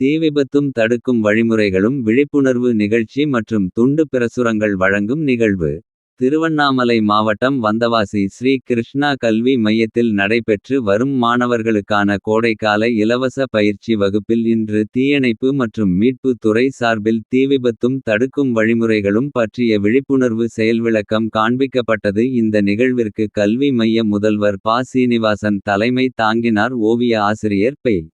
தீ விபத்தும் தடுக்கும் வழிமுறைகளும் விழிப்புணர்வு நிகழ்ச்சி மற்றும் துண்டு பிரசுரங்கள் வழங்கும் நிகழ்வு. திருவண்ணாமலை மாவட்டம் வந்தவாசி ஸ்ரீ கிருஷ்ணா கல்வி மையத்தில் நடைபெற்று வரும் மாணவர்களுக்கான கோடைக்கால இலவச பயிற்சி வகுப்பில் இன்று தீயணைப்பு மற்றும் மீட்பு துறை சார்பில் தீ விபத்தும் தடுக்கும் வழிமுறைகளும் பற்றிய விழிப்புணர்வு செயல்விளக்கம் காண்பிக்கப்பட்டது. இந்த நிகழ்விற்கு கல்வி மைய முதல்வர் பா சீனிவாசன் தலைமை தாங்கினார் ஓவிய ஆசிரியர் பெய்.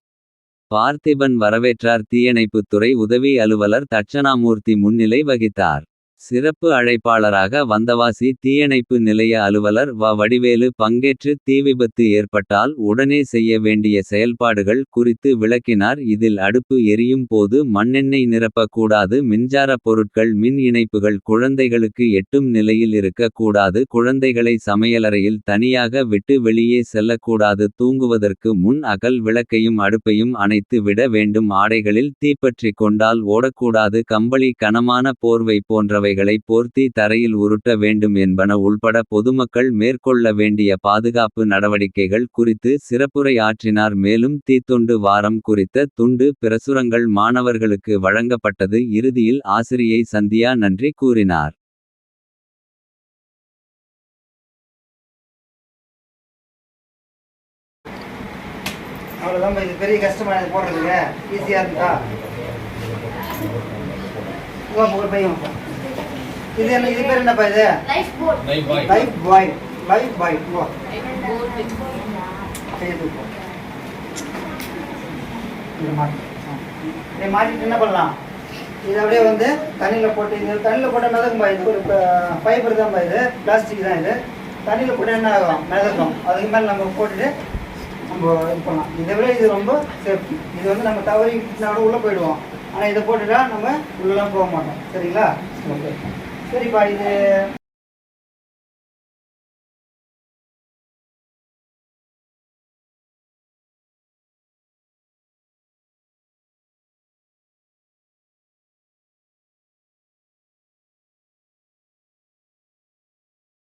பார்த்திபன் வரவேற்றார் தீயணைப்புத்துறை உதவி அலுவலர் தட்சணாமூர்த்தி முன்னிலை வகித்தார். சிறப்பு அழைப்பாளராக வந்தவாசி தீயணைப்பு நிலைய அலுவலர் வ. வடிவேலு பங்கேற்று தீவிபத்து ஏற்பட்டால் உடனே செய்ய வேண்டிய செயல்பாடுகள் குறித்து விளக்கினார். இதில் அடுப்பு எரியும் போது மண்ணெண்ணெய் நிரப்பக்கூடாது. மின்சார மின்சாரப் பொருட்கள் மின் இணைப்புகள் குழந்தைகளுக்கு எட்டும் நிலையில் இருக்கக்கூடாது. குழந்தைகளை சமையலறையில் தனியாக விட்டு வெளியே செல்லக்கூடாது. தூங்குவதற்கு முன் அகல் விளக்கையும் அடுப்பையும் அணைத்து விட வேண்டும். ஆடைகளில் தீப்பற்றிக் கொண்டால் ஓடக்கூடாது. கம்பளி கனமான போர்வை போன்றவைகளை போர்த்தி தரையில் உருட்ட வேண்டும் என்பன உள்பட பொதுமக்கள் மேற்கொள்ள வேண்டிய பாதுகாப்பு நடவடிக்கைகள் குறித்து சிறப்புரை ஆற்றினார். மேலும் தீத்தொண்டு வாரம் குறித்த துண்டு பிரசுரங்கள் மாணவர்களுக்கு வழங்கப்பட்டது. இறுதியில் ஆசிரியை சந்தியா நன்றி கூறினார். அவ்வளோதான் இது பெரிய கஷ்டமாக எனக்கு போடுறதுங்க ஈஸியாக இருந்தா ஒரு பையன். இது என்ன இது பேர் என்னப்பா இது? Life boat life buoy life buoy வா. கையை தூக்கு இதை மாட்டு ஆ. இதை மாட்டிட்டு என்ன பண்ணலாம்? இது அப்படியே வந்து தண்ணியில் போட்டு இது தண்ணியில் போட்டால் மிதக்கும்பா இது? ஒரு ஃபைபர் தான்ப்பா இது? பிளாஸ்டிக் தான் இது. தண்ணியில் போட்டால் என்ன ஆகும்? மிதக்கும். அதுக்கு மேலே நம்ம போட்டுட்டு நம்ம இது பண்ணலாம். இதை விட இது ரொம்ப சேஃப்டி இது வந்து நம்ம தவறினா கூட உள்ளே போயிடுவோம். ஆனால் இதை போட்டுட்டா நம்ம உள்ளெல்லாம் போக மாட்டோம். சரிங்களா? ஓகே. சரிப்பா இது